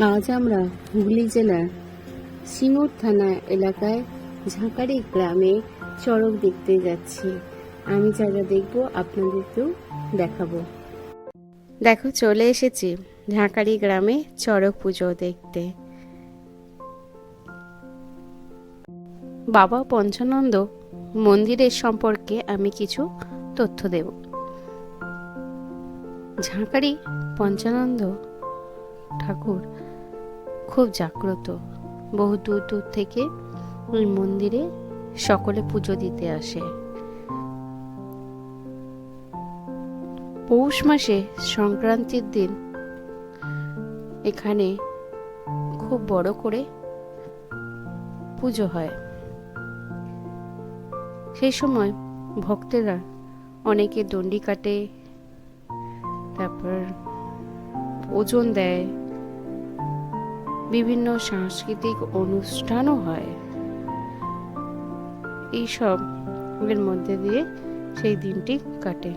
আজ আমরা হুগলি জেলার সিঙ্গুর থানা এলাকায় ঝাঁকারি গ্রামে চড়ক দেখতে যাচ্ছি। আমি যা যা দেখব আপনাদেরকেও দেখাবো। দেখো, চলে এসেছি ঝাঁকারি গ্রামে চড়ক পুজো দেখতে। বাবা পঞ্চানন্দ মন্দিরের সম্পর্কে আমি কিছু তথ্য দেব। ঝাঁকারি পঞ্চানন্দ ঠাকুর খুব জাগ্রত। বহু দূর দূর থেকে ওই মন্দিরে সকলে পুজো দিতে আসে। পৌষ মাসে সংক্রান্তির দিন এখানে খুব বড় করে পুজো হয়। সেই সময় ভক্তেরা অনেকে দণ্ডি কাটে, তারপর ওজন দেয় বিভিন্ন সাংস্কৃতিক অনুষ্ঠানও হয়। এইসব এর মধ্যে দিয়ে সেই দিনটি কাটে।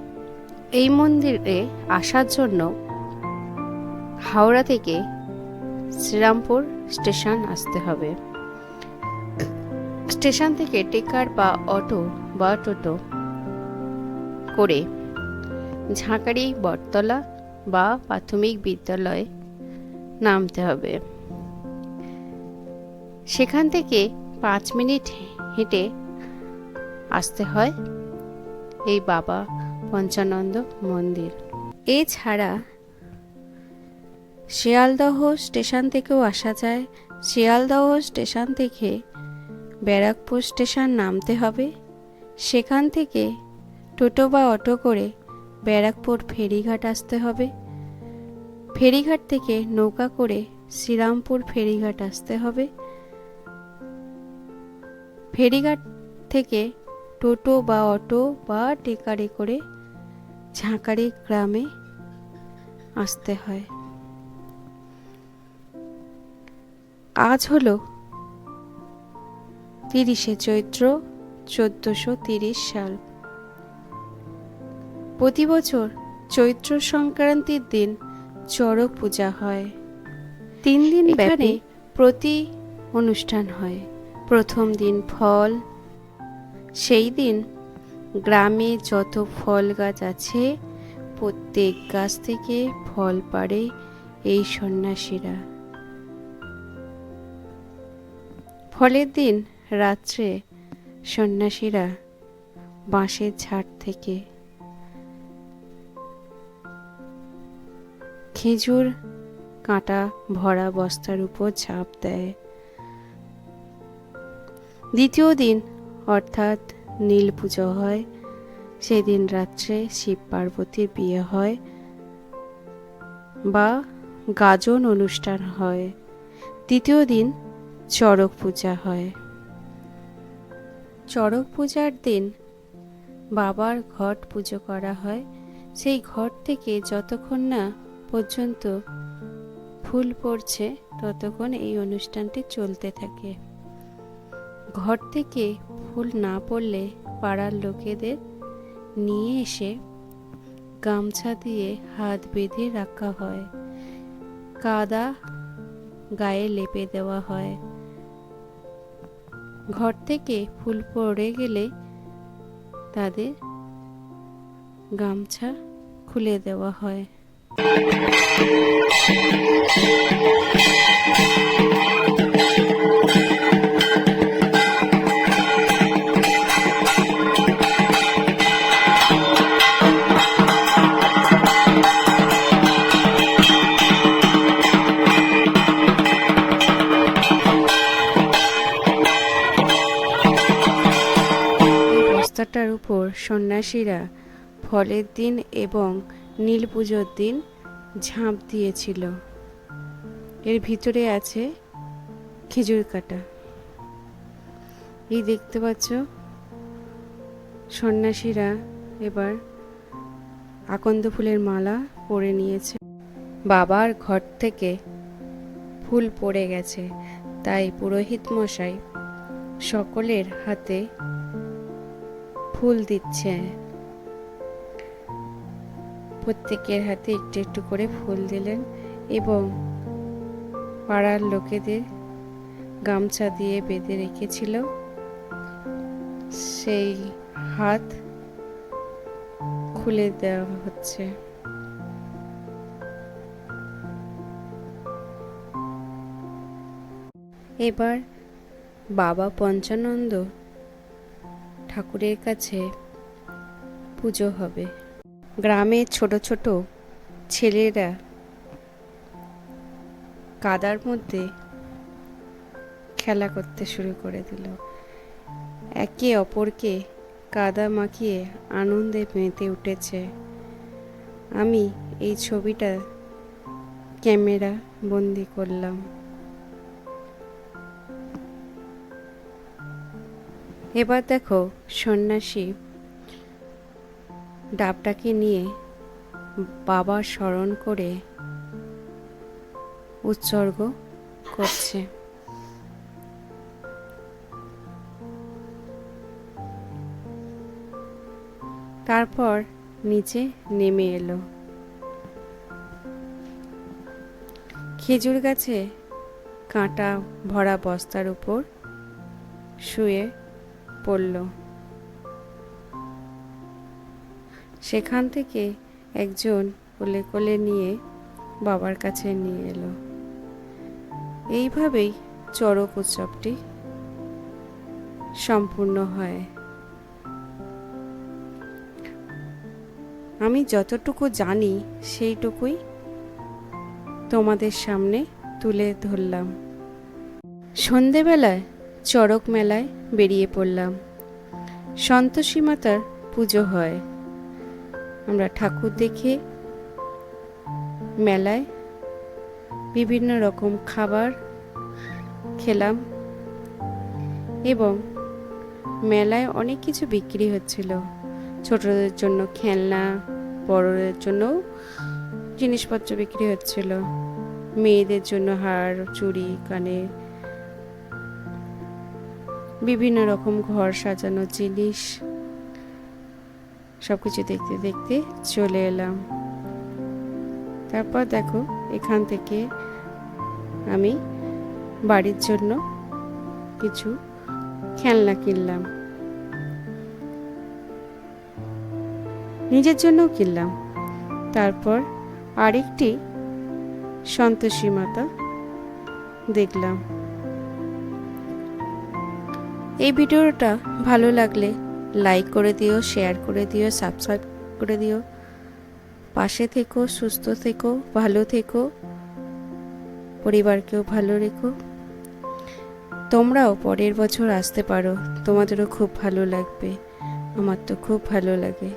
এই মন্দিরে আসার জন্য হাওড়া থেকে শ্রীরামপুর স্টেশন আসতে হবে। স্টেশন থেকে টেকার বা অটো বা টোটো করে ঝাঁকারি, বটতলা বা প্রাথমিক বিদ্যালয়ে নামতে হবে। সেখান থেকে পাঁচ মিনিট হেঁটে আসতে হয় এই বাবা পঞ্চানন্দ মন্দির। এছাড়া শিয়ালদহ স্টেশন থেকেও আসা যায়। শিয়ালদহ স্টেশন থেকে ব্যারাকপুর স্টেশন নামতে হবে। সেখান থেকে টোটো বা অটো করে ব্যারাকপুর ফেরিঘাট আসতে হবে। ফেরিঘাট থেকে নৌকা করে শ্রীরামপুর ফেরিঘাট আসতে হবে। ফেরিঘাট থেকে টোটো বা অটো বা টেকারে করে ঝাঁকারি গ্রামে আসতে হয়। আজ হলো তিরিশে চৈত্র চোদ্দশো তিরিশ সাল। প্রতি বছর চৈত্র সংক্রান্তির দিন চড়ক পূজা হয়। তিন দিন এখানে প্রতি অনুষ্ঠান হয়। প্রথম দিন ফল। সেই দিন গ্রামে যত ফল গাছ আছে, প্রত্যেক গাছ থেকে ফল পাড়ে এই সন্ন্যাসীরা। ফলের দিন রাত্রে সন্ন্যাসীরা বাঁশের ঝাড় থেকে খেজুর কাঁটা ভরা বস্তার উপর ঝাঁপ দেয়। দ্বিতীয় দিন অর্থাৎ নীল পুজো হয়। সেদিন রাত্রে শিব পার্বতীর বিয়ে হয় বা গাজন অনুষ্ঠান হয়। তৃতীয় দিন চড়ক পূজা হয়। চড়ক পূজার দিন বাবার ঘট পুজো করা হয়। সেই ঘট থেকে যতক্ষণ না পর্যন্ত ফুল পড়ছে, ততক্ষণ এই অনুষ্ঠানটি চলতে থাকে। ঘর থেকে ফুল না পড়লে পাড়ার লোকেদের নিয়ে এসে গামছা দিয়ে হাত বেঁধে রাখা হয়। কাদা গায়ে লেপে দেওয়া হয়। ঘর থেকে ফুল পড়ে গেলে তাদের গামছা খুলে দেওয়া হয়। এই বস্তাটার উপর সন্ন্যাসীরা ফলের দিন এবং নীল পুজোর দিন ঝাঁপ দিয়েছিল। এর ভিতরে আছে খেজুর কাটা। এই দেখতে পাচ্ছ? সন্ন্যাসীরা এবার আকন্দ ফুলের মালা পরে নিয়েছে। বাবার ঘর থেকে ফুল পড়ে গেছে, তাই পুরোহিত মশাই সকলের হাতে ফুল দিচ্ছে। প্রত্যেকের হাতে একটু একটু করে ফুল দিলেন এবং পাড়ার লোকেদের গামছা দিয়ে বেঁধে রেখেছিল। সেই হাত খুলে দেওয়া হচ্ছে। এবার বাবা পঞ্চানন্দ ঠাকুরের কাছে পুজো হবে। গ্রামের ছোট ছোট ছেলেরা কাদার মধ্যে খেলা করতে শুরু করে দিল। একে অপরকে কাদা মাখিয়ে আনন্দে মেতে উঠেছে। আমি এই ছবিটা ক্যামেরা বন্দি করলাম। এবার দেখো সন্ন্যাসী ডাবটাকে নিয়ে বাবা স্মরণ করে উৎসর্গ করছে। তারপর নিচে নেমে এলো। খেজুর গাছে কাঁটা ভরা বস্তার উপর শুয়ে পড়ল। সেখান থেকে একজন কোলে কোলে নিয়ে বাবার কাছে নিয়ে এলো। এইভাবেই চড়ক উৎসবটি সম্পূর্ণ হয়। আমি যতটুকু জানি সেইটুকুই তোমাদের সামনে তুলে ধরলাম। সন্ধেবেলায় চড়ক মেলায় বেরিয়ে পড়লাম। সন্তোষী মাতার পুজো হয়। আমরা ঠাকুর দেখে মেলায় বিভিন্ন রকম খাবার খেলাম এবং মেলায় অনেক কিছু বিক্রি হচ্ছিল। ছোটদের জন্য খেলনা, বড়দের জন্য জিনিসপত্র বিক্রি হচ্ছিল। মেয়েদের জন্য হার, চুড়ি, কানে বিভিন্ন রকম ঘর সাজানো জিনিস। সব কিছু দেখতে দেখতে চলে এলাম। তারপর দেখো, এখান থেকে আমি বাড়ির জন্য কিছু খেলনা কিনলাম। নিজের জন্যও কিনলাম। তারপর আরেকটি সন্তোষী মাতা দেখলাম। এই ভিডিওটা ভালো লাগলে লাইক করে দিও, শেয়ার করে দিও, সাবস্ক্রাইব করে দিও। পাশে থেকো, সুস্থ থেকো, ভালো থেকো, পরিবারকেও ভালো রেখো। তোমরাও পরের বছর আসতে পারো, তোমাদেরও খুব ভালো লাগবে, আমার তো খুব ভালো লাগে।